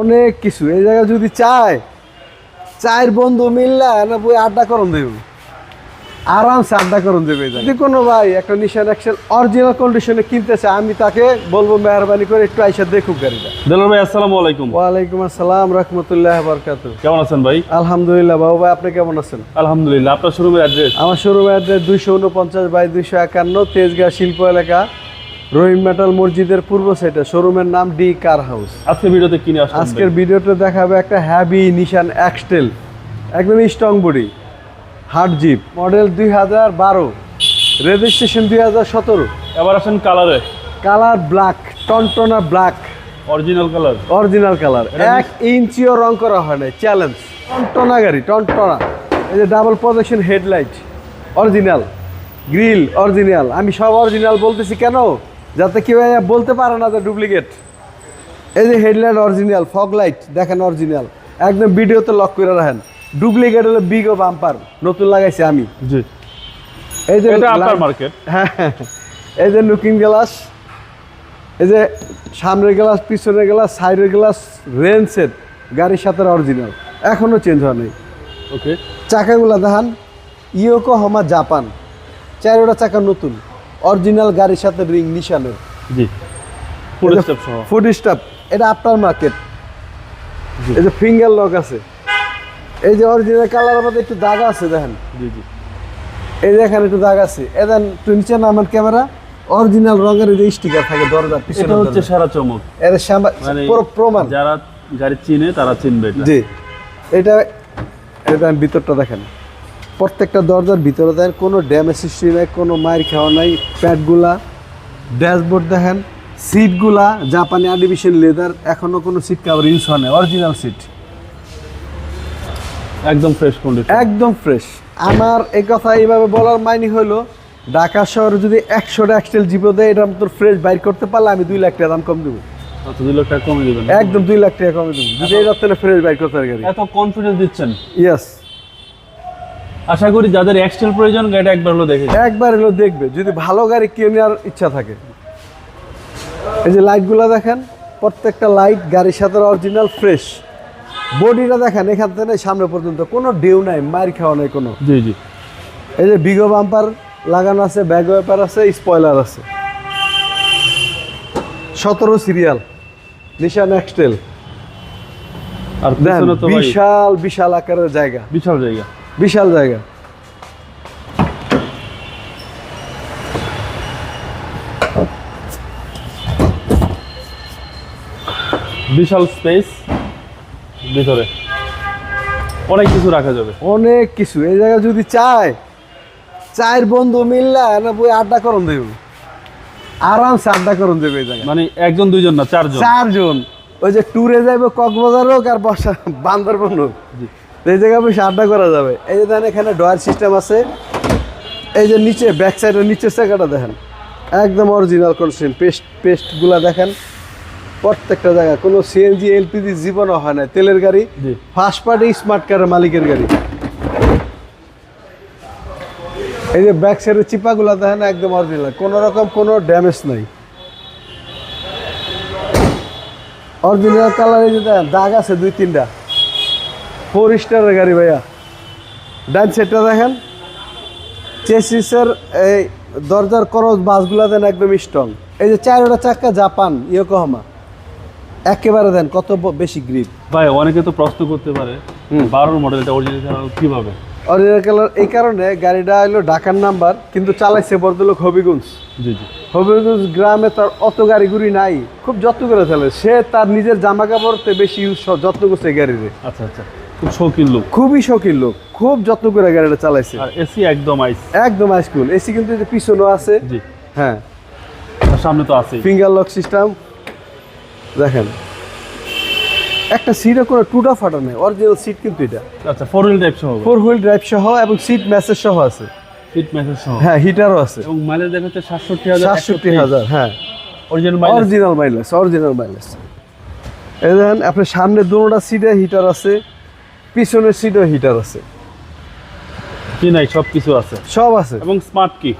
অনেক কিছু। এই জায়গায় যদি চায় চায়ের বন্ধু মিললা না বই আড্ডা করন দেবে। আরামসে আড্ডা করন দেবে যদি কোনো ভাই একটা নিশান অ্যাকশন অরিজিনাল কন্ডিশনে কিনতে চায় আমি তাকে বলব মেহরবানি করে একটু আইসা দেখুক গাড়িটা। দেলোর ভাই আসসালামু আলাইকুম। ওয়ালাইকুম আসসালাম রহমতুল্লাহ বরকাত কেমন আছেন ভাই? আলহামদুলিল্লাহ বাবু ভাই আপনি কেমন আছেন? আলহামদুলিল্লাহ আপনার শোরুমের অ্যাড্রেস আমার শোরুম অ্যাড্রেস দুইশো উনপঞ্চাশ বাই দুইশো একান্ন তেজগাঁ শিল্প এলাকা। রহিম মেটাল মসজিদের পূর্ব সাইডে শোরুমের নাম ডি কার হাউস। আজকে ভিডিওতে কিনে আসছেন আজকের ভিডিওতে দেখাবে একটা হ্যাভি নিশান এক্সটেল একদম strong body hard jeep model দুই হাজার বারো রেজিস্ট্রেশন দুই হাজার সতেরো। এবার আসেন কালারে colour black টনটনা black original colour original colour এক ইঞ্চিও রং করা হয় না চ্যালেঞ্জ টনটনা গাড়ি টনটনা। এই যে double projection headlight original grill original আমি সব অরিজিনাল বলতেছি কেন? যাতে কেউ বলতে পারে না যে ডুপ্লিকেট। এই যে হেডলাইট অরিজিনাল ফগ লাইট দেখেন অরিজিনাল। একদম ভিডিওতে লক করে রাখেন। ডুপ্লিকেট হলো বিগ ও বাম্পার নতুন লাগাইছি আমি। জি। এই যে এটা আপনার মার্কেট হ্যাঁ এই যে লুকিং গ্লাস এই যে সামনের গ্লাস পিছনের গ্লাস সাইডের গ্লাস রেন সেট গাড়ির সাথে অরিজিনাল। এখনও চেঞ্জ হয় নাই। ওকে চাকাগুলো দেখান ইয়োকো হামা জাপান চারোটা চাকা নতুন। অরিজিনাল গাড়ির সাথে রিং নিশানের জি। স্টেপ সহ। ফুড স্টাফ এটা আপনার মার্কেট এই যে ফিঙ্গার লক আছে। এই যে অরিজিনাল কালারের মধ্যে একটু দাগ আছে দেখেন। জি জি। এই যে এখানে একটু দাগ আছে। এদেন একটু নিচে নামেন ক্যামেরা অরিজিনাল রঙের যে স্টিকার থাকে দরজার পিছনে এটা হচ্ছে সারা চমক। এর মানে পুরো প্রমাণ। যারা গাড়ি চিনে তারা চিনবে এটা। জি। এটা এটা ভিতরটা দেখেন। প্রত্যেকটা দরজার ভিতরে দেখেন কোনো ড্যামেজ হিস্ট্রি নাই কোনো মায়ের খাওয়া নাই প্যাডগুলা ড্যাশবোর্ড দেখেন সিটগুলা জাপানি আর্টিফিশিয়াল লেদার এখনও কোনো সিট কাভার ইউজ হয় না অরিজিনাল সিট একদম ফ্রেশ কন্ডিশন একদম ফ্রেশ আমার এই কথা এইভাবে বলার মাইনি হলো ঢাকা শহরে যদি একশোটা এক্সটেল জিপো দেয় এটা তোর ফ্রেশ বাইর করতে পারলে আমি দুই লাখ টাকা দাম কম দেবো। আচ্ছা দুই লাখ টাকা কমে দিবেন। একদম দুই লাখ টাকা কমে দেবো। যদি এটা তাহলে ফ্রেশ বাইর করতে পারে এত কনফিডেন্স দিচ্ছেন। ইয়েস আশা করি যাদের এক্সটেল প্রয়োজন গাড়িটা একবার হলো দেখে একবার এলো দেখবে যদি ভালো গাড়ি কেনার ইচ্ছা থাকে। এই যে লাইটগুলো দেখেন প্রত্যেকটা লাইট গাড়ির সাথে অরিজিনাল ফ্রেশ বডিটা দেখেন এখান থেকে সামনে পর্যন্ত কোনো ডিউ নাই মার খাওয়া নাই কোনো। জি জি। এই যে বিগো বাম্পার লাগানো আছে ব্যাগ ওয়েপার আছে স্পয়লার আছে। সতেরো সিরিয়াল নিশান এক্সটেল আর বিশাল বিশাল আকারের জায়গা। বিশাল জায়গা। বিশাল জায়গা। বিশাল স্পেস ভিতরে। অনেক কিছু রাখা যাবে। অনেক কিছু। এই জায়গায় যদি চায় চায়ের বন্ধু মিললা না বই আড্ডা করন দেব। আরামসে আড্ডা করন দেবে এই জায়গায়। মানে একজন দুইজন না চারজন? চারজন। ওই যে ট্যুরে যাইবে কক্সবাজার হোক আর বর্ষা বান্দরবন হোক। তো এই জায়গায় বসে আড্ডা করা যাবে। এই যে দেখেন এখানে ডয়ার সিস্টেম আছে। এই যে নিচে ব্যাক সাইডের নিচের জায়গাটা দেখেন। একদম অরিজিনাল কন্ডিশন পেস্ট পেস্টগুলা দেখেন। প্রত্যেকটা জায়গা কোনো সিএনজি এলপিজি জীবনও হয় না। তেলের গাড়ি ফার্স্ট পার্টি স্মার্ট কারের মালিকের গাড়ি। এই যে ব্যাক সাইডের চিপাগুলো দেখেন একদম অরিজিনাল কোনো রকম কোনো ড্যামেজ নাই। অরিজিনাল কালার এই যে দেখেন দাগ আছে দুই তিনটা। ফোর স্টারের গাড়ি ভাইয়া। ডান সাইডটা দেখেন। চেসিসের এই দরজার করজ বাসগুলো দেন একদম স্ট্রং এই যে চারোটা চাক্কা জাপান ইয়োকোহামা একেবারে দেন কত বেশি গ্রিপ ভাই অনেকে তো প্রশ্ন করতে পারে বারোর মডেলটা অরিজিনাল কীভাবে? অরিজিনাল কালার এই কারণে গাড়িটা হলো ঢাকার নাম্বার কিন্তু চালাইছে বর্দলোক হবিগঞ্জ জি জি। হবিগঞ্জ গ্রামে তার অত গাড়ি গুড়ি নাই খুব যত্ন করে চলে সে তার নিজের জামা কাপড়তে বেশি ইউজ যত্ন করছে এই গাড়িতে। আচ্ছা আচ্ছা। খুব শৌখিন লোক। খুবই শৌখিন লোক। খুব যত্ন করে গাড়িটা চালাইছে। আর এসি একদম আইস একদম হাইস্কুল এসি কিন্তু পিছনেও আছে। জি। হ্যাঁ। সামনে তো আছেই। ফিঙ্গার লক সিস্টেম দেখেন। একটা সিটও কোনো টুটা ফাটা নেই। অরিজিনাল সিট কিন্তু এটা। আচ্ছা ফোর হুইল টাইপ সহ। ফোর হুইল ড্রাইভ সহ এবং সিট ম্যাসেজ সহ আছে। সিট ম্যাসেজ সহ। হ্যাঁ হিটারও আছে। এবং মাইলেজ দেখা যাচ্ছে সাতষট্টি হাজার সাতষট্টি হাজার হ্যাঁ। Original mileage original mileage original mileage এই দেখেন আপনার সামনে দুটা সিটে হিটার আছে। পিছনের সিটও হিটার আছে। কি নাই সব কিছু আছে। সব আছে। এবং স্মার্ট কি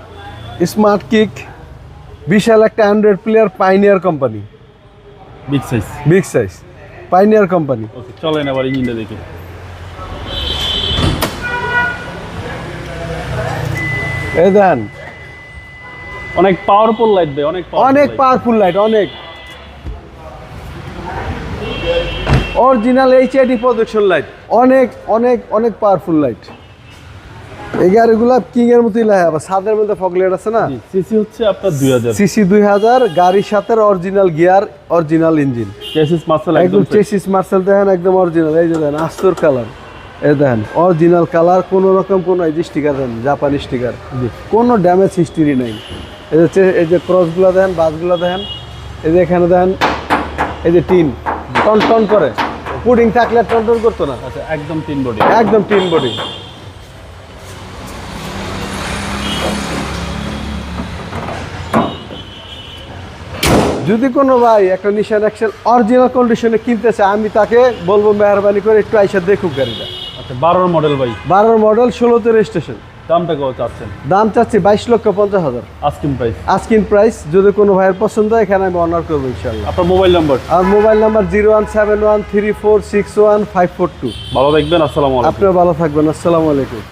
স্মার্ট কিক বিশাল একটা android player Pioneer company big size big size Pioneer company okay চলেন আবার ইঞ্জিনটা দেখি। এই দেন। অনেক পাওয়ারফুল লাইট দেয় অনেক অনেক পাওয়ারফুল লাইট অনেক। অরিজিনাল এইচআইডি প্রজেকশন লাইট অনেক অনেক অনেক পাওয়ারফুল লাইট এই গাড়িগুলা কিং এর মতোই লাগে আবার ছাদের মধ্যে ফগ লাইট আছে না? সিসি হচ্ছে আপনার দুই হাজার। সিসি দুই হাজার গাড়ির সাথে original gear original engine chassis Marcel একদম একদম চেসিস মার্সেল দেখেন একদম অরিজিনাল এই যে দেখেন আস্তর কালার এই দেখেন অরিজিনাল কালার কোনো রকম কোনো এই যে স্টিকার দেন জাপানি স্টিকার কোনো ড্যামেজ হিস্ট্রি নেই। এই যে এই যে ক্রসগুলো দেখেন বাসগুলো দেখেন এই যে এখানে দেখেন এই যে টিন। টন করে। পুডিং থাকলে টন টন করতো না? আচ্ছা একদম তিন বডি। একদম টিন বডি। যদি কোনো ভাই একটা নিশান অ্যাক্সেল অরিজিনাল কন্ডিশনে কিনতে চায় আমি তাকে বলব মেহরবানি করে একটু আইসা দেখুক গাড়িটা। আচ্ছা বারোর মডেল ভাই। বারোর মডেল ষোলোতে রেজিস্ট্রেশন দামটা কত চাচ্ছেন? দাম চাচ্ছি বাইশ লক্ষ পঞ্চাশ হাজার। আস্কিং প্রাইস আস্কিন প্রাইস যদি কোনো ভাইয়ের পছন্দ হয় এখানে আমি অনার করব ইনশাল্লাহ আপনার মোবাইল নাম্বার আর mobile number zero one seven one three four six one five four two. ভালো থাকবেন আসসালামু আলাইকুম। আপনিও ভালো থাকবেন আসসালামু আলাইকুম।